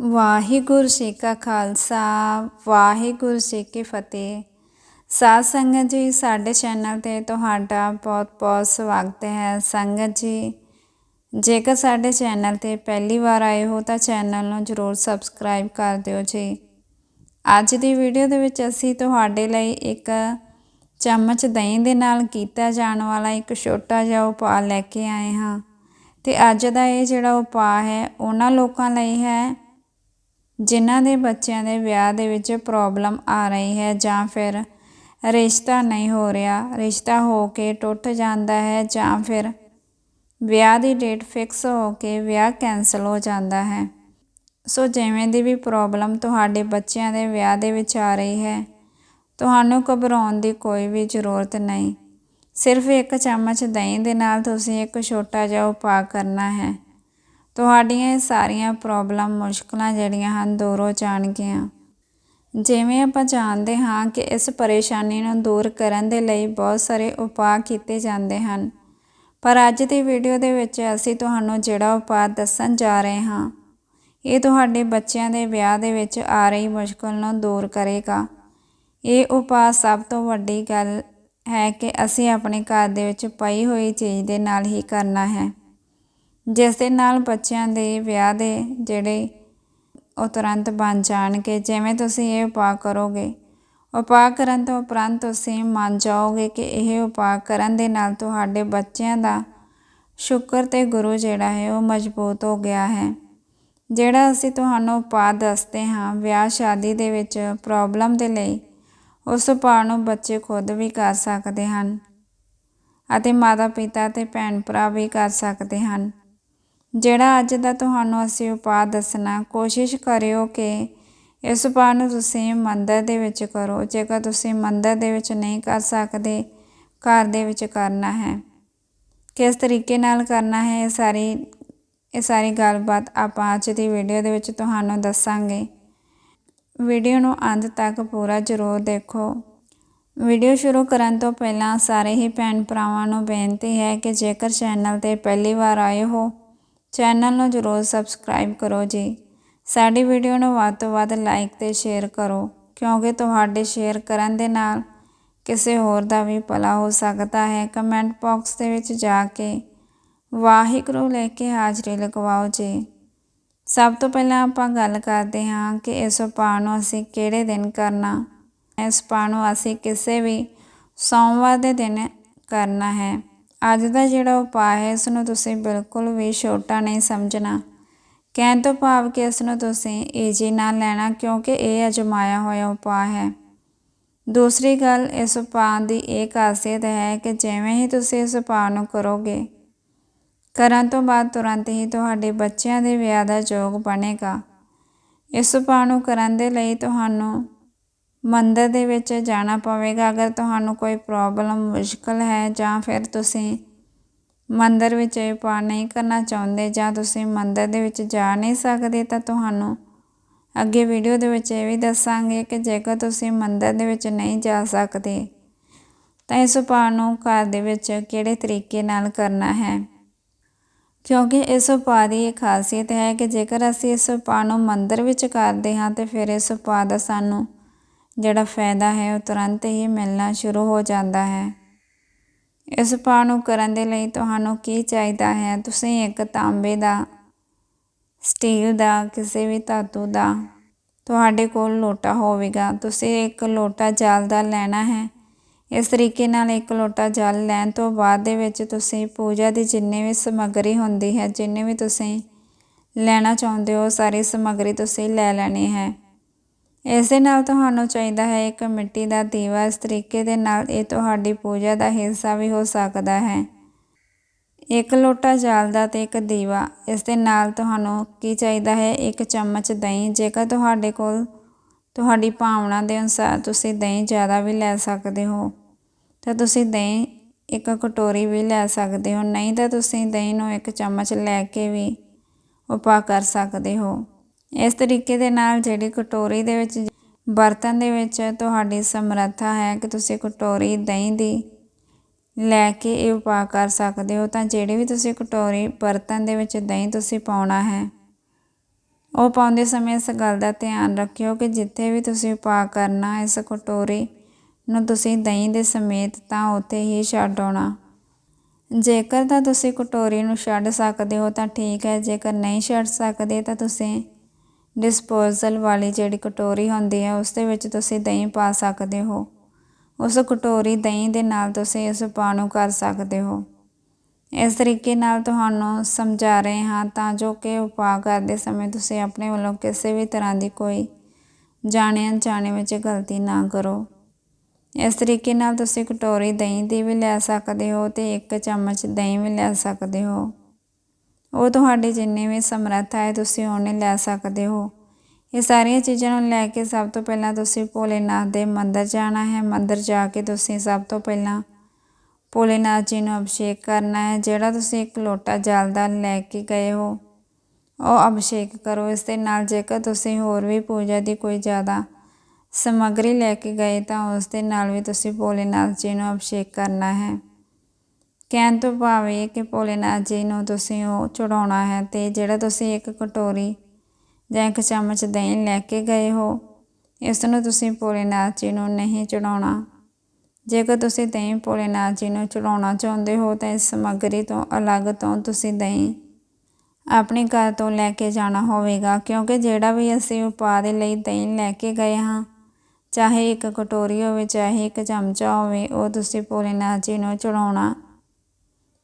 ਵਾਹਿਗੁਰੂ ਜੀ ਕਾ ਖਾਲਸਾ, ਵਾਹਿਗੁਰੂ ਜੀ ਕੀ ਫਤਿਹ। ਸਾਧ ਸੰਗਤ ਜੀ, ਸਾਡੇ ਚੈਨਲ ਤੇ ਤੁਹਾਡਾ ਬਹੁਤ-ਬਹੁਤ ਸਵਾਗਤ ਹੈ। ਸੰਗਤ ਜੀ, ਜੇਕਰ ਸਾਡੇ ਚੈਨਲ ਤੇ ਪਹਿਲੀ ਵਾਰ ਆਏ ਹੋ, ਤਾਂ ਚੈਨਲ ਨੂੰ ਜਰੂਰ ਸਬਸਕ੍ਰਾਈਬ ਕਰ ਦਿਓ ਜੀ। ਅੱਜ ਦੀ ਵੀਡੀਓ ਦੇ ਵਿੱਚ ਅਸੀਂ ਤੁਹਾਡੇ ਲਈ ਇੱਕ ਚਮਚ ਦਹੀਂ ਦੇ ਨਾਲ ਕੀਤਾ ਜਾਣ ਵਾਲਾ ਇੱਕ ਛੋਟਾ ਜਿਹਾ ਉਪਾਅ ਲੈ ਕੇ ਆਏ ਹਾਂ। ਤੇ ਅੱਜ ਦਾ ਇਹ ਜਿਹੜਾ ਉਪਾਅ ਹੈ, ਉਹਨਾਂ ਲੋਕਾਂ ਲਈ ਹੈ ਜਿਨ੍ਹਾਂ ਦੇ ਬੱਚਿਆਂ ਦੇ ਵਿਆਹ ਦੇ ਵਿੱਚ ਪ੍ਰੋਬਲਮ ਆ ਰਹੀ ਹੈ ਜਾਂ ਫਿਰ ਰਿਸ਼ਤਾ ਨਹੀਂ ਹੋ ਰਿਹਾ, ਰਿਸ਼ਤਾ ਹੋ ਕੇ ਟੁੱਟ ਜਾਂਦਾ ਹੈ ਜਾਂ ਫਿਰ ਵਿਆਹ ਦੀ ਡੇਟ ਫਿਕਸ ਹੋ ਕੇ ਵਿਆਹ ਕੈਨਸਲ ਹੋ ਜਾਂਦਾ ਹੈ। ਸੋ ਜਿਵੇਂ ਦੀ ਵੀ ਪ੍ਰੋਬਲਮ ਤੁਹਾਡੇ ਬੱਚਿਆਂ ਦੇ ਵਿਆਹ ਦੇ ਵਿੱਚ ਆ ਰਹੀ ਹੈ, ਤੁਹਾਨੂੰ ਘਬਰਾਉਣ ਦੀ ਕੋਈ ਵੀ ਜ਼ਰੂਰਤ ਨਹੀਂ। ਸਿਰਫ ਇੱਕ ਚਮਚ ਦਹੀਂ ਦੇ ਨਾਲ ਤੁਸੀਂ ਇੱਕ ਛੋਟਾ ਜਿਹਾ ਉਪਾਅ ਕਰਨਾ ਹੈ। ਤੁਹਾਡੀਆਂ ਇਹ ਸਾਰੀਆਂ ਪ੍ਰੋਬਲਮ ਮੁਸ਼ਕਲਾਂ ਜਿਹੜੀਆਂ ਹਨ, ਦੂਰ ਹੋ ਜਾਣਗੀਆਂ। ਜਿਵੇਂ ਆਪਾਂ ਜਾਣਦੇ ਹਾਂ ਕਿ ਇਸ ਪਰੇਸ਼ਾਨੀ ਨੂੰ ਦੂਰ ਕਰਨ ਦੇ ਲਈ ਬਹੁਤ ਸਾਰੇ ਉਪਾਅ ਕੀਤੇ ਜਾਂਦੇ ਹਨ। ਪਰ ਅੱਜ ਦੀ ਵੀਡੀਓ ਦੇ ਵਿੱਚ ਅਸੀਂ ਤੁਹਾਨੂੰ ਜਿਹੜਾ ਉਪਾਅ ਦੱਸਣ ਜਾ ਰਹੇ ਹਾਂ, ਇਹ ਤੁਹਾਡੇ ਬੱਚਿਆਂ ਦੇ ਵਿਆਹ ਦੇ ਵਿੱਚ ਆ ਰਹੀ ਮੁਸ਼ਕਲ ਨੂੰ ਦੂਰ ਕਰੇਗਾ। ਇਹ ਉਪਾਅ ਸਭ ਤੋਂ ਵੱਡੀ ਗੱਲ ਹੈ ਕਿ ਅਸੀਂ ਆਪਣੇ ਘਰ ਦੇ ਵਿੱਚ ਪਈ ਹੋਈ ਚੀਜ਼ ਦੇ ਨਾਲ ਹੀ ਕਰਨਾ ਹੈ। ਜਿਸ ਦੇ ਨਾਲ ਬੱਚਿਆਂ ਦੇ ਵਿਆਹ ਦੇ ਜਿਹੜੇ ਉਹ ਤੁਰੰਤ ਬਣ ਜਾਣਗੇ, ਜਿਵੇਂ ਤੁਸੀਂ ਇਹ ਉਪਾਅ ਕਰੋਗੇ। ਉਪਾਅ ਕਰਨ ਤੋਂ ਉਪਰੰਤ ਤੁਸੀਂ ਮੰਨ ਜਾਓਗੇ ਕਿ ਇਹ ਉਪਾਅ ਕਰਨ ਦੇ ਨਾਲ ਤੁਹਾਡੇ ਬੱਚਿਆਂ ਦਾ ਸ਼ੁਕਰ ਤੇ ਗੁਰੂ ਜਿਹੜਾ ਹੈ ਉਹ ਮਜ਼ਬੂਤ ਹੋ ਗਿਆ ਹੈ। ਜਿਹੜਾ ਅਸੀਂ ਤੁਹਾਨੂੰ ਉਪਾਅ ਦੱਸਦੇ ਹਾਂ, ਵਿਆਹ ਸ਼ਾਦੀ ਦੇ ਵਿੱਚ ਪ੍ਰੋਬਲਮ ਦੇ ਲਈ, ਉਸ ਉਪਾਅ ਨੂੰ ਬੱਚੇ ਖੁਦ ਵੀ ਕਰ ਸਕਦੇ ਹਨ ਅਤੇ ਮਾਤਾ ਪਿਤਾ ਤੇ ਭੈਣ ਭਰਾ ਵੀ ਕਰ ਸਕਦੇ ਹਨ। ਜਿਹੜਾ ਅੱਜ ਦਾ ਤੁਹਾਨੂੰ ਅਸੀਂ ਉਪਾਅ ਦੱਸਣਾ, ਕੋਸ਼ਿਸ਼ ਕਰਿਓ ਕਿ ਇਸ ਉਪਾਅ ਨੂੰ ਤੁਸੀਂ ਮੰਦਰ ਦੇ ਵਿੱਚ ਕਰੋ। ਜੇਕਰ ਤੁਸੀਂ ਮੰਦਰ ਦੇ ਵਿੱਚ ਨਹੀਂ ਕਰ ਸਕਦੇ, ਘਰ ਦੇ ਵਿੱਚ ਕਰਨਾ ਹੈ। ਕਿਸ ਤਰੀਕੇ ਨਾਲ ਕਰਨਾ ਹੈ, ਇਹ ਸਾਰੀ ਇਹ ਸਾਰੀ ਗੱਲਬਾਤ ਆਪਾਂ ਅੱਜ ਦੀ ਵੀਡੀਓ ਦੇ ਵਿੱਚ ਤੁਹਾਨੂੰ ਦੱਸਾਂਗੇ। ਵੀਡੀਓ ਨੂੰ ਅੰਤ ਤੱਕ ਪੂਰਾ ਜ਼ਰੂਰ ਦੇਖੋ। ਵੀਡੀਓ ਸ਼ੁਰੂ ਕਰਨ ਤੋਂ ਪਹਿਲਾਂ ਸਾਰੇ ਹੀ ਭੈਣ ਭਰਾਵਾਂ ਨੂੰ ਬੇਨਤੀ ਹੈ ਕਿ ਜੇਕਰ ਚੈਨਲ ਤੇ ਪਹਿਲੀ ਵਾਰ ਆਏ ਹੋ ਚੈਨਲ ਨੂੰ ਜ਼ਰੂਰ ਸਬਸਕ੍ਰਾਈਬ ਕਰੋ ਜੀ। ਸਾਡੀ ਵੀਡੀਓ ਨੂੰ ਵੱਧ ਤੋਂ ਵੱਧ ਲਾਈਕ ਤੇ ਸ਼ੇਅਰ ਕਰੋ, ਕਿਉਂਕਿ ਤੁਹਾਡੇ ਸ਼ੇਅਰ ਕਰਨ ਦੇ ਨਾਲ ਕਿਸੇ ਹੋਰ ਦਾ ਵੀ ਭਲਾ ਹੋ ਸਕਦਾ ਹੈ। ਕਮੈਂਟ ਬਾਕਸ ਦੇ ਵਿੱਚ ਜਾ ਕੇ ਵਾਹਿਗੁਰੂ ਲੈ ਕੇ ਹਾਜ਼ਰੀ ਲਗਵਾਓ ਜੀ। ਸਭ ਤੋਂ ਪਹਿਲਾਂ ਆਪਾਂ ਗੱਲ ਕਰਦੇ ਹਾਂ ਕਿ ਇਸ ਉਪਾਅ ਨੂੰ ਅਸੀਂ ਕਿਹੜੇ ਦਿਨ ਕਰਨਾ ਇਸ ਉਪਾਅ ਨੂੰ ਅਸੀਂ ਕਿਸੇ ਵੀ ਸੋਮਵਾਰ ਦੇ ਦਿਨ ਕਰਨਾ ਹੈ। ਅੱਜ ਦਾ ਜਿਹੜਾ ਉਪਾਅ ਹੈ, ਇਸ ਨੂੰ ਤੁਸੀਂ ਬਿਲਕੁਲ ਵੀ ਛੋਟਾ ਨਹੀਂ ਸਮਝਣਾ। ਕਹਿਣ ਤੋਂ ਭਾਵ ਕਿ ਇਸ ਨੂੰ ਤੁਸੀਂ ਈਜੀ ਨਾ ਲੈਣਾ, ਕਿਉਂਕਿ ਇਹ ਅਜਮਾਇਆ ਹੋਇਆ ਉਪਾਅ ਹੈ। ਦੂਸਰੀ ਗੱਲ, ਇਸ ਉਪਾਅ ਦੀ ਇਹ ਖਾਸੀਅਤ ਹੈ ਕਿ ਜਿਵੇਂ ਹੀ ਤੁਸੀਂ ਇਸ ਉਪਾਅ ਨੂੰ ਕਰੋਗੇ, ਕਰਨ ਤੋਂ ਬਾਅਦ ਤੁਰੰਤ ਹੀ ਤੁਹਾਡੇ ਬੱਚਿਆਂ ਦੇ ਵਿਆਹ ਦਾ ਯੋਗ ਬਣੇਗਾ। ਇਸ ਉਪਾਅ ਨੂੰ ਕਰਨ ਦੇ ਲਈ ਤੁਹਾਨੂੰ ਮੰਦਰ ਦੇ ਵਿੱਚ ਜਾਣਾ ਪਵੇਗਾ। ਅਗਰ ਤੁਹਾਨੂੰ ਕੋਈ ਪ੍ਰੋਬਲਮ ਮੁਸ਼ਕਲ ਹੈ ਜਾਂ ਫਿਰ ਤੁਸੀਂ ਮੰਦਰ ਵਿੱਚ ਇਹ ਪਾ ਨਹੀਂ ਕਰਨਾ ਚਾਹੁੰਦੇ ਜਾਂ ਤੁਸੀਂ ਮੰਦਰ ਦੇ ਵਿੱਚ ਜਾ ਨਹੀਂ ਸਕਦੇ, ਤਾਂ ਤੁਹਾਨੂੰ ਅੱਗੇ ਵੀਡੀਓ ਦੇ ਵਿੱਚ ਇਹ ਵੀ ਦੱਸਾਂਗੇ ਕਿ ਜੇਕਰ ਤੁਸੀਂ ਮੰਦਰ ਦੇ ਵਿੱਚ ਨਹੀਂ ਜਾ ਸਕਦੇ, ਤਾਂ ਇਸ ਉਪਾਅ ਨੂੰ ਘਰ ਦੇ ਵਿੱਚ ਕਿਹੜੇ ਤਰੀਕੇ ਨਾਲ ਕਰਨਾ ਹੈ? ਕਿਉਂਕਿ ਇਸ ਉਪਾਅ ਦੀ ਇਹ ਖਾਸੀਅਤ ਹੈ ਕਿ ਜੇਕਰ ਅਸੀਂ ਇਸ ਉਪਾਅ ਨੂੰ ਮੰਦਰ ਵਿੱਚ ਕਰਦੇ ਹਾਂ, ਤੇ ਫਿਰ ਇਸ ਉਪਾਅ ਦਾ ਸਾਨੂੰ ਜਿਹੜਾ ਫਾਇਦਾ ਹੈ ਉਹ ਤੁਰੰਤ ਹੀ ਮਿਲਣਾ ਸ਼ੁਰੂ ਹੋ ਜਾਂਦਾ ਹੈ। ਇਸ ਉਪਾਅ ਨੂੰ ਕਰਨ ਦੇ ਲਈ ਤੁਹਾਨੂੰ ਕੀ ਚਾਹੀਦਾ ਹੈ? ਤੁਸੀਂ ਇੱਕ ਤਾਂਬੇ ਦਾ, ਸਟੀਲ ਦਾ, ਕਿਸੇ ਵੀ ਧਾਤੂ ਦਾ ਤੁਹਾਡੇ ਕੋਲ ਲੋਟਾ ਹੋਵੇਗਾ। ਤੁਸੀਂ ਇੱਕ ਲੋਟਾ ਜਲ ਦਾ ਲੈਣਾ ਹੈ। ਇਸ ਤਰੀਕੇ ਨਾਲ ਇੱਕ ਲੋਟਾ ਜਲ ਲੈਣ ਤੋਂ ਬਾਅਦ ਦੇ ਵਿੱਚ ਤੁਸੀਂ ਪੂਜਾ ਦੀ ਜਿੰਨੀ ਵੀ ਸਮੱਗਰੀ ਹੁੰਦੀ ਹੈ, ਜਿੰਨੇ ਵੀ ਤੁਸੀਂ ਲੈਣਾ ਚਾਹੁੰਦੇ ਹੋ ਸਾਰੀ ਸਮੱਗਰੀ ਤੁਸੀਂ ਲੈ ਲੈਣੀ ਹੈ। ਇਸ ਦੇ ਨਾਲ ਤੁਹਾਨੂੰ ਚਾਹੀਦਾ ਹੈ ਇੱਕ ਮਿੱਟੀ ਦਾ ਦੀਵਾ, ਇਸ ਤਰੀਕੇ ਦੇ ਨਾਲ ਇਹ ਤੁਹਾਡੀ ਪੂਜਾ ਦਾ ਹਿੱਸਾ ਵੀ ਹੋ ਸਕਦਾ ਹੈ। ਇੱਕ ਲੋਟਾ ਜਲ ਦਾ ਤੇ ਇੱਕ ਦੀਵਾ, ਇਸ ਦੇ ਨਾਲ ਤੁਹਾਨੂੰ ਕੀ ਚਾਹੀਦਾ ਹੈ? ਇੱਕ ਚਮਚ ਦਹੀਂ, ਜੇਕਰ ਤੁਹਾਡੇ ਕੋਲ ਤੁਹਾਡੀ ਭਾਵਨਾ ਦੇ ਅਨੁਸਾਰ ਤੁਸੀਂ ਦਹੀਂ ਜ਼ਿਆਦਾ ਵੀ ਲੈ ਸਕਦੇ ਹੋ, ਤਾਂ ਤੁਸੀਂ ਦਹੀਂ ਇੱਕ ਕਟੋਰੀ ਵੀ ਲੈ ਸਕਦੇ ਹੋ, ਨਹੀਂ ਤਾਂ ਤੁਸੀਂ ਦਹੀਂ ਨੂੰ ਇੱਕ ਚਮਚ ਲੈ ਕੇ ਵੀ ਉਪਾ ਕਰ ਸਕਦੇ ਹੋ। ਇਸ ਤਰੀਕੇ ਦੇ ਨਾਲ ਜਿਹੜੀ ਕਟੋਰੀ ਦੇ ਵਿੱਚ ਬਰਤਨ ਦੇ ਵਿੱਚ ਤੁਹਾਡੀ ਸਮਰੱਥਾ ਹੈ ਕਿ ਤੁਸੀਂ ਕਟੋਰੀ ਦਹੀਂ ਦੀ ਲੈ ਕੇ ਇਹ ਉਪਾਅ ਕਰ ਸਕਦੇ ਹੋ, ਤਾਂ ਜਿਹੜੇ ਵੀ ਤੁਸੀਂ ਕਟੋਰੀ ਬਰਤਨ ਦੇ ਵਿੱਚ ਦਹੀਂ ਤੁਸੀਂ ਪਾਉਣਾ ਹੈ, ਉਹ ਪਾਉਂਦੇ ਸਮੇਂ ਇਸ ਗੱਲ ਦਾ ਧਿਆਨ ਰੱਖਿਓ ਕਿ ਜਿੱਥੇ ਵੀ ਤੁਸੀਂ ਉਪਾਅ ਕਰਨਾ ਇਸ ਕਟੋਰੀ ਨੂੰ ਤੁਸੀਂ ਦਹੀਂ ਦੇ ਸਮੇਤ ਤਾਂ ਉੱਥੇ ਹੀ ਛੱਡ ਆਉਣਾ। ਜੇਕਰ ਤਾਂ ਤੁਸੀਂ ਕਟੋਰੀ ਨੂੰ ਛੱਡ ਸਕਦੇ ਹੋ ਤਾਂ ਠੀਕ ਹੈ, ਜੇਕਰ ਨਹੀਂ ਛੱਡ ਸਕਦੇ ਤਾਂ ਤੁਸੀਂ ਡਿਸਪੋਜ਼ਲ ਵਾਲੀ ਜਿਹੜੀ ਕਟੋਰੀ ਹੁੰਦੀ ਹੈ, ਉਸ ਦੇ ਵਿੱਚ ਤੁਸੀਂ ਦਹੀਂ ਪਾ ਸਕਦੇ ਹੋ। ਉਸ ਕਟੋਰੀ ਦਹੀਂ ਦੇ ਨਾਲ ਤੁਸੀਂ ਇਸ ਉਪਾਅ ਨੂੰ ਕਰ ਸਕਦੇ ਹੋ। ਇਸ ਤਰੀਕੇ ਨਾਲ ਤੁਹਾਨੂੰ ਸਮਝਾ ਰਹੇ ਹਾਂ ਤਾਂ ਜੋ ਕਿ ਉਪਾਅ ਕਰਦੇ ਸਮੇਂ ਤੁਸੀਂ ਆਪਣੇ ਵੱਲੋਂ ਕਿਸੇ ਵੀ ਤਰ੍ਹਾਂ ਦੀ ਕੋਈ ਜਾਣੇ ਅਣਜਾਣੇ ਵਿੱਚ ਗਲਤੀ ਨਾ ਕਰੋ। ਇਸ ਤਰੀਕੇ ਨਾਲ ਤੁਸੀਂ ਕਟੋਰੀ ਦਹੀਂ ਦੀ ਵੀ ਲੈ ਸਕਦੇ ਹੋ ਤੇ ਇੱਕ ਚਮਚ ਦਹੀਂ ਵੀ ਲੈ ਸਕਦੇ ਹੋ। ਉਹ ਤੁਹਾਡੀ ਜਿੰਨੀ ਵੀ ਸਮਰੱਥਾ ਹੈ ਤੁਸੀਂ ਉਹਨੇ ਲੈ ਸਕਦੇ ਹੋ। ਇਹ ਸਾਰੀਆਂ ਚੀਜ਼ਾਂ ਨੂੰ ਲੈ ਕੇ ਸਭ ਤੋਂ ਪਹਿਲਾਂ ਤੁਸੀਂ ਭੋਲੇਨਾਥ ਦੇ ਮੰਦਰ ਜਾਣਾ ਹੈ। ਮੰਦਰ ਜਾ ਕੇ ਤੁਸੀਂ ਸਭ ਤੋਂ ਪਹਿਲਾਂ ਭੋਲੇਨਾਥ ਜੀ ਨੂੰ ਅਭਿਸ਼ੇਕ ਕਰਨਾ ਹੈ। ਜਿਹੜਾ ਤੁਸੀਂ ਇੱਕ ਲੋਟਾ ਜਲ ਦਾ ਲੈ ਕੇ ਗਏ ਹੋ, ਉਹ ਅਭਿਸ਼ੇਕ ਕਰੋ। ਇਸ ਦੇ ਨਾਲ ਜੇਕਰ ਤੁਸੀਂ ਹੋਰ ਵੀ ਪੂਜਾ ਦੀ ਕੋਈ ਜ਼ਿਆਦਾ ਸਮੱਗਰੀ ਲੈ ਕੇ ਗਏ ਤਾਂ ਉਸ ਦੇ ਨਾਲ ਵੀ ਤੁਸੀਂ ਭੋਲੇਨਾਥ ਜੀ ਨੂੰ ਅਭਿਸ਼ੇਕ ਕਰਨਾ ਹੈ। ਕਹਿਣ ਤੋਂ ਭਾਵ ਇਹ ਕਿ ਭੋਲੇਨਾਥ ਜੀ ਨੂੰ ਤੁਸੀਂ ਉਹ ਚੜਾਉਣਾ ਹੈ ਤੇ ਜਿਹੜਾ ਤੁਸੀਂ ਇੱਕ ਕਟੋਰੀ ਜਾਂ ਇੱਕ ਚਮਚ ਦਹੀਂ ਲੈ ਕੇ ਗਏ ਹੋ, ਇਸ ਨੂੰ ਤੁਸੀਂ ਭੋਲੇਨਾਥ ਜੀ ਨੂੰ ਨਹੀਂ ਚੜਾਉਣਾ ਜੇਕਰ ਤੁਸੀਂ ਦਹੀਂ ਭੋਲੇਨਾਥ ਜੀ ਨੂੰ ਚੜਾਉਣਾ ਚਾਹੁੰਦੇ ਹੋ, ਤਾਂ ਇਸ ਸਮੱਗਰੀ ਤੋਂ ਅਲੱਗ ਤੋਂ ਤੁਸੀਂ ਦਹੀਂ ਆਪਣੇ ਘਰ ਤੋਂ ਲੈ ਕੇ ਜਾਣਾ ਹੋਵੇਗਾ, ਕਿਉਂਕਿ ਜਿਹੜਾ ਵੀ ਅਸੀਂ ਉਪਾਅ ਦੇ ਲਈ ਦਹੀਂ ਲੈ ਕੇ ਗਏ ਹਾਂ, ਚਾਹੇ ਇੱਕ ਕਟੋਰੀ ਹੋਵੇ, ਚਾਹੇ ਇੱਕ ਚਮਚਾ ਹੋਵੇ, ਉਹ ਤੁਸੀਂ ਭੋਲੇਨਾਥ ਜੀ ਨੂੰ ਚੜਾਉਣਾ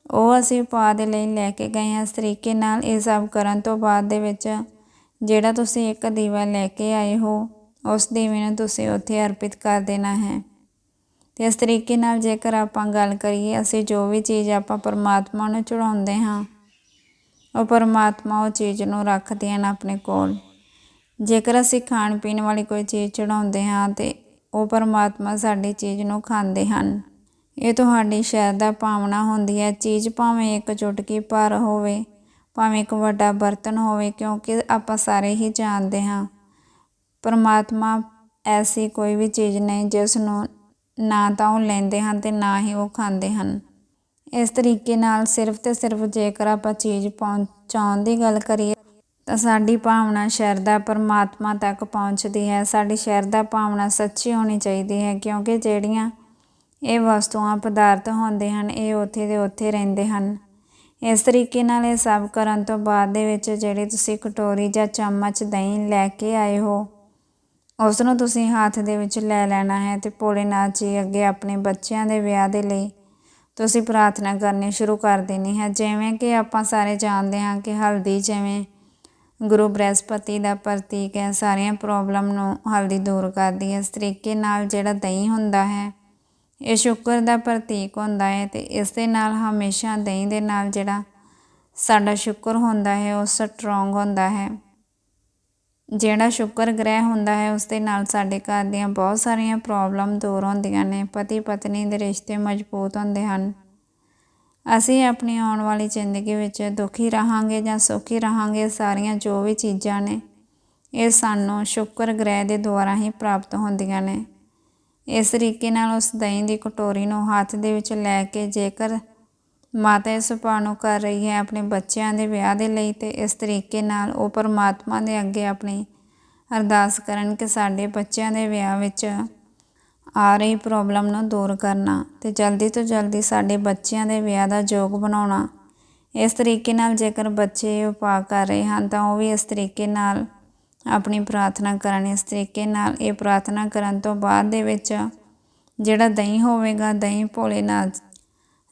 ਉਹ ਅਸੀਂ ਉਪਾਅ ਦੇ ਲਈ ਲੈ ਕੇ ਗਏ ਹਾਂ। ਇਸ ਤਰੀਕੇ ਨਾਲ ਇਹ ਸਭ ਕਰਨ ਤੋਂ ਬਾਅਦ ਦੇ ਵਿੱਚ ਜਿਹੜਾ ਤੁਸੀਂ ਇੱਕ ਦੀਵਾ ਲੈ ਕੇ ਆਏ ਹੋ, ਉਸ ਦੀਵੇ ਨੂੰ ਤੁਸੀਂ ਉੱਥੇ ਅਰਪਿਤ ਕਰ ਦੇਣਾ ਹੈ। ਤੇ ਇਸ ਤਰੀਕੇ ਨਾਲ ਜੇਕਰ ਆਪਾਂ ਗੱਲ ਕਰੀਏ, ਅਸੀਂ ਜੋ ਵੀ ਚੀਜ਼ ਆਪਾਂ ਪਰਮਾਤਮਾ ਨੂੰ ਚੜਾਉਂਦੇ ਹਾਂ, ਉਹ ਪਰਮਾਤਮਾ ਉਹ ਚੀਜ਼ ਨੂੰ ਰੱਖਦੇ ਹਨ ਆਪਣੇ ਕੋਲ। ਜੇਕਰ ਅਸੀਂ ਖਾਣ ਪੀਣ ਵਾਲੀ ਕੋਈ ਚੀਜ਼ ਚੜਾਉਂਦੇ ਹਾਂ ਤੇ ਉਹ ਪਰਮਾਤਮਾ ਸਾਡੀ ਚੀਜ਼ ਨੂੰ ਖਾਂਦੇ ਹਨ। ਇਹ ਤੁਹਾਡੀ ਸ਼ਰਧਾ ਭਾਵਨਾ ਹੁੰਦੀ ਹੈ। ਚੀਜ਼ ਭਾਵੇਂ ਇੱਕ ਚੁਟਕੀ ਭਰ ਹੋਵੇ, ਭਾਵੇਂ ਇੱਕ ਵੱਡਾ ਬਰਤਨ ਹੋਵੇ, ਕਿਉਂਕਿ ਆਪਾਂ ਸਾਰੇ ਹੀ ਜਾਣਦੇ ਹਾਂ। ਪਰਮਾਤਮਾ ਐਸੀ ਕੋਈ ਵੀ ਚੀਜ਼ ਨਹੀਂ, ਜਿਸ ਨੂੰ ਨਾ ਤਾਂ ਉਹ ਲੈਂਦੇ ਹਨ ਤੇ ਨਾ ਹੀ ਉਹ ਖਾਂਦੇ ਹਨ। ਇਸ ਤਰੀਕੇ ਨਾਲ ਸਿਰਫ ਤੇ ਸਿਰਫ ਜੇਕਰ ਆਪਾਂ ਚੀਜ਼ ਪਹੁੰਚਾਉਣ ਦੀ ਗੱਲ ਕਰੀਏ, ਤਾਂ ਸਾਡੀ ਭਾਵਨਾ ਸ਼ਰਧਾ ਪਰਮਾਤਮਾ ਤੱਕ ਪਹੁੰਚਦੀ ਹੈ। ਸਾਡੀ ਸ਼ਰਧਾ ਭਾਵਨਾ ਸੱਚੀ ਹੋਣੀ ਚਾਹੀਦੀ ਹੈ, ਕਿਉਂਕਿ ਜਿਹੜੀਆਂ ਇਹ ਵਸਤੂਆਂ, ਪਦਾਰਥ ਹੁੰਦੇ ਹਨ, ਇਹ ਉੱਥੇ ਦੇ ਉੱਥੇ ਰਹਿੰਦੇ ਹਨ। ਇਸ ਤਰੀਕੇ ਨਾਲ ਇਹ ਸਭ ਕਰਨ ਤੋਂ ਬਾਅਦ ਦੇ ਵਿੱਚ ਜਿਹੜੀ ਤੁਸੀਂ ਕਟੋਰੀ ਜਾਂ ਚਮਚ ਦਹੀਂ ਲੈ ਕੇ ਆਏ ਹੋ ਉਸ ਨੂੰ ਤੁਸੀਂ ਹੱਥ ਦੇ ਵਿੱਚ ਲੈ ਲੈਣਾ ਹੈ ਤੇ ਭੋਲੇਨਾਥ ਜੀ ਅੱਗੇ ਆਪਣੇ ਬੱਚਿਆਂ ਦੇ ਵਿਆਹ ਦੇ ਲਈ ਤੁਸੀਂ ਪ੍ਰਾਰਥਨਾ ਕਰਨੀ ਸ਼ੁਰੂ ਕਰ ਦੇਣੀ ਹੈ। ਜਿਵੇਂ ਕਿ ਆਪਾਂ ਸਾਰੇ ਜਾਣਦੇ ਹਾਂ ਕਿ ਹਲਦੀ ਜਿਵੇਂ ਗੁਰੂ ਬ੍ਰਹਸਪਤੀ ਦਾ ਪ੍ਰਤੀਕ ਹੈ, ਸਾਰੀਆਂ ਪ੍ਰੋਬਲਮ ਨੂੰ ਹਲਦੀ ਦੂਰ ਕਰਦੀ ਹੈ। ਇਸ ਤਰੀਕੇ ਨਾਲ ਜਿਹੜਾ ਦਹੀਂ ਹੁੰਦਾ ਹੈ ਇਹ ਸ਼ੁਕਰ ਦਾ ਪ੍ਰਤੀਕ ਹੁੰਦਾ ਹੈ ਤੇ ਇਸ ਦੇ ਨਾਲ ਹਮੇਸ਼ਾ ਦਹੀਂ ਦੇ ਨਾਲ ਜਿਹੜਾ ਸਾਡਾ ਸ਼ੁਕਰ ਹੁੰਦਾ ਹੈ, ਉਹ ਸਟਰੋਂਗ ਹੁੰਦਾ ਹੈ। ਜਿਹੜਾ ਸ਼ੁਕਰ ਗ੍ਰਹਿ ਹੁੰਦਾ ਹੈ, ਉਸ ਦੇ ਨਾਲ ਸਾਡੇ ਘਰ ਦੀਆਂ ਬਹੁਤ ਸਾਰੀਆਂ ਪ੍ਰੋਬਲਮ ਦੂਰ ਹੁੰਦੀਆਂ ਨੇ ਪਤੀ ਪਤਨੀ ਦੇ ਰਿਸ਼ਤੇ ਮਜ਼ਬੂਤ ਹੁੰਦੇ ਹਨ। ਅਸੀਂ ਆਪਣੀ ਆਉਣ ਵਾਲੀ ਜ਼ਿੰਦਗੀ ਵਿੱਚ ਦੁਖੀ ਰਹਾਂਗੇ ਜਾਂ ਸੁਖੀ ਰਹਾਂਗੇ, ਸਾਰੀਆਂ ਜੋ ਵੀ ਚੀਜ਼ਾਂ ਨੇ, ਇਹ ਸਾਨੂੰ ਸ਼ੁਕਰ ਗ੍ਰਹਿ ਦੇ ਦੁਆਰਾ ਹੀ ਪ੍ਰਾਪਤ ਹੁੰਦੀਆਂ ਨੇ। ਇਸ ਤਰੀਕੇ ਨਾਲ ਉਸ ਦਹੀਂ ਦੀ ਕਟੋਰੀ ਨੂੰ ਹੱਥ ਦੇ ਵਿੱਚ ਲੈ ਕੇ ਜੇਕਰ ਮਾਤਾ ਇਸ ਉਪਾਅ ਨੂੰ ਕਰ ਰਹੀ ਹੈ ਆਪਣੇ ਬੱਚਿਆਂ ਦੇ ਵਿਆਹ ਦੇ ਲਈ, ਤੇ ਇਸ ਤਰੀਕੇ ਨਾਲ ਉਹ ਪਰਮਾਤਮਾ ਦੇ ਅੱਗੇ ਆਪਣੀ ਅਰਦਾਸ ਕਰਨ ਕਿ ਸਾਡੇ ਬੱਚਿਆਂ ਦੇ ਵਿਆਹ ਵਿੱਚ ਆ ਰਹੀ ਪ੍ਰੋਬਲਮ ਨੂੰ ਦੂਰ ਕਰਨਾ ਤੇ ਜਲਦੀ ਤੋਂ ਜਲਦੀ ਸਾਡੇ ਬੱਚਿਆਂ ਦੇ ਵਿਆਹ ਦਾ ਯੋਗ ਬਣਾਉਣਾ। ਇਸ ਤਰੀਕੇ ਨਾਲ ਜੇਕਰ ਬੱਚੇ ਉਪਾਅ ਕਰ ਰਹੇ ਹਨ, ਤਾਂ ਉਹ ਵੀ ਇਸ ਤਰੀਕੇ ਨਾਲ ਆਪਣੀ ਪ੍ਰਾਰਥਨਾ ਕਰਨ ਇਸ ਤਰੀਕੇ ਨਾਲ, ਇਹ ਪ੍ਰਾਰਥਨਾ ਕਰਨ ਤੋਂ ਬਾਅਦ ਦੇ ਵਿੱਚ ਜਿਹੜਾ ਦਹੀਂ ਹੋਵੇਗਾ, ਦਹੀਂ ਭੋਲੇਨਾਥ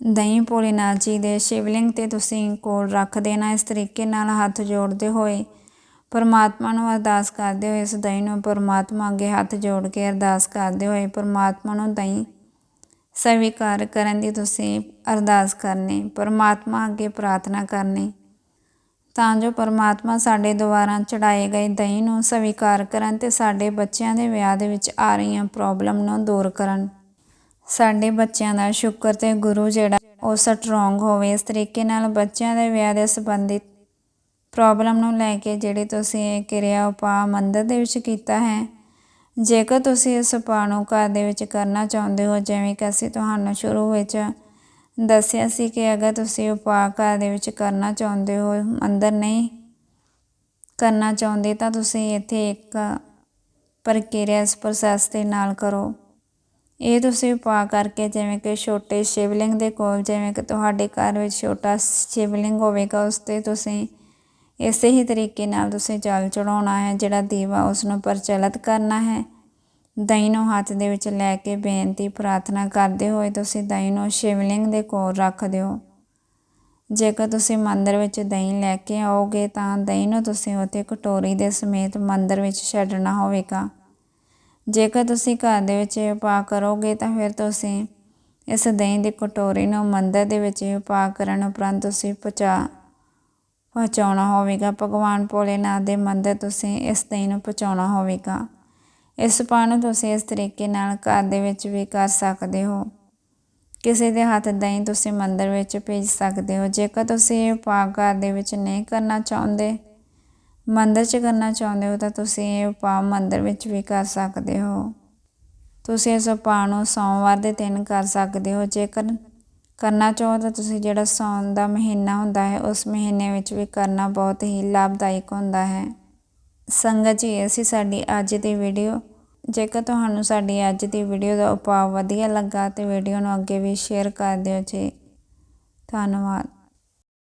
ਦਹੀਂ ਭੋਲੇਨਾਥ ਜੀ ਦੇ ਸ਼ਿਵਲਿੰਗ ਤੇ ਤੁਸੀਂ ਕੋਲ ਰੱਖ ਦੇਣਾ, ਇਸ ਤਰੀਕੇ ਨਾਲ ਹੱਥ ਜੋੜਦੇ ਹੋਏ, ਪਰਮਾਤਮਾ ਨੂੰ ਅਰਦਾਸ ਕਰਦੇ ਹੋਏ, ਇਸ ਦਹੀਂ ਨੂੰ ਪਰਮਾਤਮਾ ਅੱਗੇ ਹੱਥ ਜੋੜ ਕੇ ਅਰਦਾਸ ਕਰਦੇ ਹੋਏ, ਪਰਮਾਤਮਾ ਨੂੰ ਦਹੀਂ ਸਵੀਕਾਰ ਕਰਨ ਦੀ ਤੁਸੀਂ ਅਰਦਾਸ ਕਰਨੀ, ਪਰਮਾਤਮਾ ਅੱਗੇ ਪ੍ਰਾਰਥਨਾ ਕਰਨੀ। ਤਾਂ ਜੋ ਪਰਮਾਤਮਾ ਸਾਡੇ ਦੁਆਰਾ ਚੜਾਏ ਗਏ ਦਹੀਂ ਨੂੰ ਸਵੀਕਾਰ ਕਰਨ ਤੇ ਸਾਡੇ ਬੱਚਿਆਂ ਦੇ ਵਿਆਹ ਦੇ ਵਿੱਚ ਆ ਰਹੀਆਂ ਪ੍ਰੋਬਲਮ ਨੂੰ ਦੂਰ ਕਰਨ। ਸਾਡੇ ਬੱਚਿਆਂ ਦਾ ਸ਼ੁਕਰ ਤੇ ਗੁਰੂ ਜਿਹੜਾ ਉਹ ਸਟਰੋਂਗ ਹੋਵੇ, ਇਸ ਤਰੀਕੇ ਨਾਲ ਬੱਚਿਆਂ ਦੇ ਵਿਆਹ ਦੇ ਸੰਬੰਧਿਤ ਪ੍ਰੋਬਲਮ ਨੂੰ ਲੈ ਕੇ ਜਿਹੜੇ ਤੁਸੀਂ ਇਹ ਕਿਰਿਆ ਉਪਾਅ ਮੰਦਰ ਦੇ ਵਿੱਚ ਕੀਤਾ ਹੈ, ਜੇਕਰ ਤੁਸੀਂ ਇਸ ਉਪਾਅ ਨੂੰ ਘਰ ਦੇ ਵਿੱਚ ਕਰਨਾ ਚਾਹੁੰਦੇ ਹੋ, ਜਿਵੇਂ ਕਿ ਅਸੀਂ ਤੁਹਾਨੂੰ ਸ਼ੁਰੂ ਵਿੱਚ ਦੱਸਿਆ ਸੀ ਕਿ ਅਗਰ ਤੁਸੀਂ ਉਪਾਅ ਘਰ ਦੇ ਵਿੱਚ ਕਰਨਾ ਚਾਹੁੰਦੇ ਹੋ, ਅੰਦਰ ਨਹੀਂ ਕਰਨਾ ਚਾਹੁੰਦੇ, ਤਾਂ ਤੁਸੀਂ ਇੱਥੇ ਇੱਕ ਪ੍ਰਕਿਰਿਆ ਇਸ ਪ੍ਰੋਸੈਸ ਦੇ ਨਾਲ ਕਰੋ। ਇਹ ਤੁਸੀਂ ਉਪਾਅ ਕਰਕੇ ਜਿਵੇਂ ਕਿ ਛੋਟੇ ਸ਼ਿਵਲਿੰਗ ਦੇ ਕੋਲ, ਜਿਵੇਂ ਕਿ ਤੁਹਾਡੇ ਘਰ ਵਿੱਚ ਛੋਟਾ ਸ਼ਿਵਲਿੰਗ ਹੋਵੇਗਾ, ਉਸ 'ਤੇ ਤੁਸੀਂ ਇਸੇ ਹੀ ਤਰੀਕੇ ਨਾਲ ਤੁਸੀਂ ਜਲ ਚੜਾਉਣਾ ਹੈ, ਜਿਹੜਾ ਦੀਵਾ ਉਸ ਨੂੰ ਪ੍ਰਚਲਿਤ ਕਰਨਾ ਹੈ। ਦਹੀਂ ਨੂੰ ਹੱਥ ਦੇ ਵਿੱਚ ਲੈ ਕੇ ਬੇਨਤੀ, ਪ੍ਰਾਰਥਨਾ ਕਰਦੇ ਹੋਏ ਤੁਸੀਂ ਦਹੀਂ ਨੂੰ ਸ਼ਿਵਲਿੰਗ ਦੇ ਕੋਲ ਰੱਖ ਦਿਓ। ਜੇਕਰ ਤੁਸੀਂ ਮੰਦਰ ਵਿੱਚ ਦਹੀਂ ਲੈ ਕੇ ਆਓਗੇ ਤਾਂ ਦਹੀਂ ਨੂੰ ਤੁਸੀਂ ਉੱਥੇ ਕਟੋਰੀ ਦੇ ਸਮੇਤ ਮੰਦਰ ਵਿੱਚ ਛੱਡਣਾ ਹੋਵੇਗਾ। ਜੇਕਰ ਤੁਸੀਂ ਘਰ ਦੇ ਵਿੱਚ ਇਹ ਉਪਾਅ ਕਰੋਗੇ ਤਾਂ ਫਿਰ ਤੁਸੀਂ ਇਸ ਦਹੀਂ ਦੀ ਕਟੋਰੀ ਨੂੰ ਮੰਦਰ ਦੇ ਵਿੱਚ ਇਹ ਉਪਾਅ ਕਰਨ ਉਪਰੰਤ ਤੁਸੀਂ ਪਹੁੰਚਾ, ਪਹੁੰਚਾਉਣਾ ਹੋਵੇਗਾ। ਭਗਵਾਨ ਭੋਲੇਨਾਥ ਦੇ ਮੰਦਰ ਤੁਸੀਂ ਇਸ ਦਹੀਂ ਨੂੰ ਪਹੁੰਚਾਉਣਾ ਹੋਵੇਗਾ। ਇਸ ਉਪਾਅ ਨੂੰ ਤੁਸੀਂ ਇਸ ਤਰੀਕੇ ਨਾਲ ਘਰ ਦੇ ਵਿੱਚ ਵੀ ਕਰ ਸਕਦੇ ਹੋ। ਕਿਸੇ ਦੇ ਹੱਥ ਦਹੀਂ ਤੁਸੀਂ ਮੰਦਰ ਵਿੱਚ ਭੇਜ ਸਕਦੇ ਹੋ। ਜੇਕਰ ਤੁਸੀਂ ਇਹ ਉਪਾਅ ਘਰ ਦੇ ਵਿੱਚ ਨਹੀਂ ਕਰਨਾ ਚਾਹੁੰਦੇ, ਮੰਦਰ 'ਚ ਕਰਨਾ ਚਾਹੁੰਦੇ ਹੋ, ਤਾਂ ਤੁਸੀਂ ਇਹ ਉਪਾਅ ਮੰਦਰ ਵਿੱਚ ਵੀ ਕਰ ਸਕਦੇ ਹੋ। ਤੁਸੀਂ ਇਸ ਉਪਾਅ ਨੂੰ ਸੋਮਵਾਰ ਦੇ ਦਿਨ ਕਰ ਸਕਦੇ ਹੋ। ਜੇਕਰ ਕਰਨਾ ਚਾਹੋ, ਤਾਂ ਤੁਸੀਂ ਜਿਹੜਾ ਸੌਣ ਦਾ ਮਹੀਨਾ ਹੁੰਦਾ ਹੈ, ਉਸ ਮਹੀਨੇ ਵਿੱਚ ਵੀ ਕਰਨਾ ਬਹੁਤ ਹੀ ਲਾਭਦਾਇਕ ਹੁੰਦਾ ਹੈ। ਸੰਗਤ ਜੀ ਅਸੀਂ ਸਾਡੀ ਅੱਜ ਦੀ ਵੀਡੀਓ ਜੇਕਰ ਤੁਹਾਨੂੰ ਸਾਡੀ ਅੱਜ ਦੀ ਵੀਡੀਓ ਦਾ ਉਪਾਅ ਵਧੀਆ ਲੱਗਾ ਤੇ ਵੀਡੀਓ ਨੂੰ ਅੱਗੇ ਵੀ ਸ਼ੇਅਰ ਕਰ ਦਿਓ ਜੀ। ਧੰਨਵਾਦ।